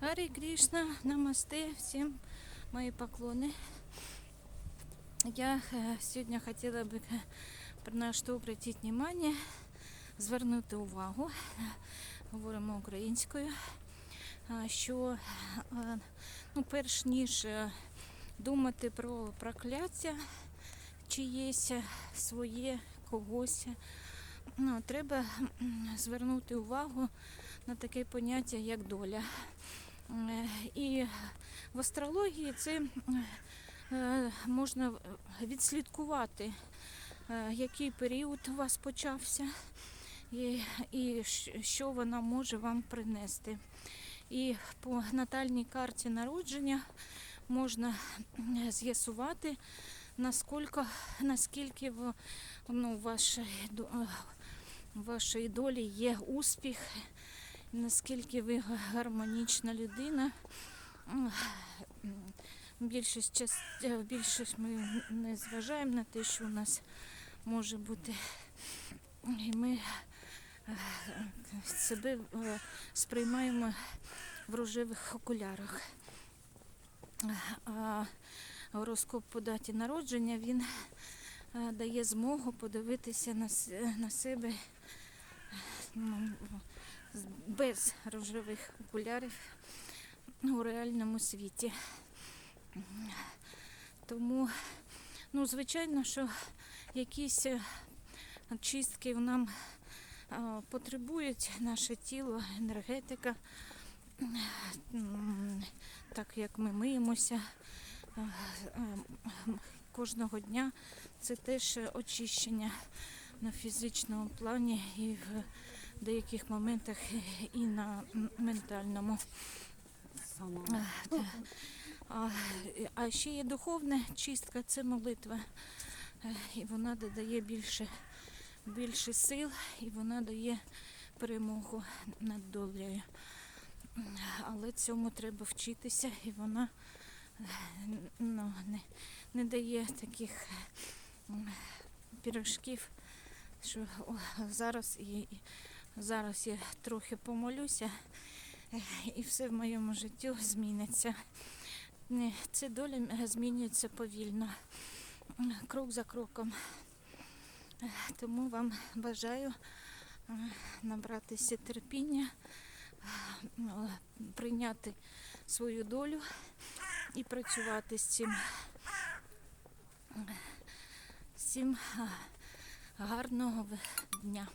Гарі Кришна, намасте, всім мої поклони. Я е, сьогодні хотіла би е, на що обратити внимание, звернути увагу, говоримо українською, е, що ну, перш ніж думати про прокляття чиєсь своє когось, ну, треба звернути увагу на таке поняття, як доля. Е, І в астрології це е, можна відслідкувати, е, який період у вас почався, і, і що вона може вам принести. І по натальній карті народження можна з'ясувати, наскільки, наскільки в ну, вашій, е, в вашій долі є успіх, наскільки ви гармонічна людина. Більшість, час, е, більшість ми не зважаємо на те, що у нас може бути. І ми е, себе е, сприймаємо в рожевих окулярах. А гороскоп по даті народження він дає змогу подивитися на, себе без рожевих окулярів у реальному світі. Тому, ну, звичайно, що якісь е, чистки в нам е, потребують наше тіло, енергетика, так як ми миємося е, кожного дня, це теж очищення на фізичному плані і в деяких моментах і на ментальному. Сама. А, а ще є духовна чистка, це молитва. Е, І вона додає більше, більше сил, і вона дає перемогу над долею. Але цьому треба вчитися, і вона е, ну, не, не дає таких пірожків, що о, зараз, і зараз я трохи помолюся, е, і все в моєму житті зміниться. Ні, Це доля змінюється повільно, крок за кроком. Е, Тому вам бажаю е, набратися терпіння, е, прийняти свою долю і працювати з цим. Всім е, гарного дня.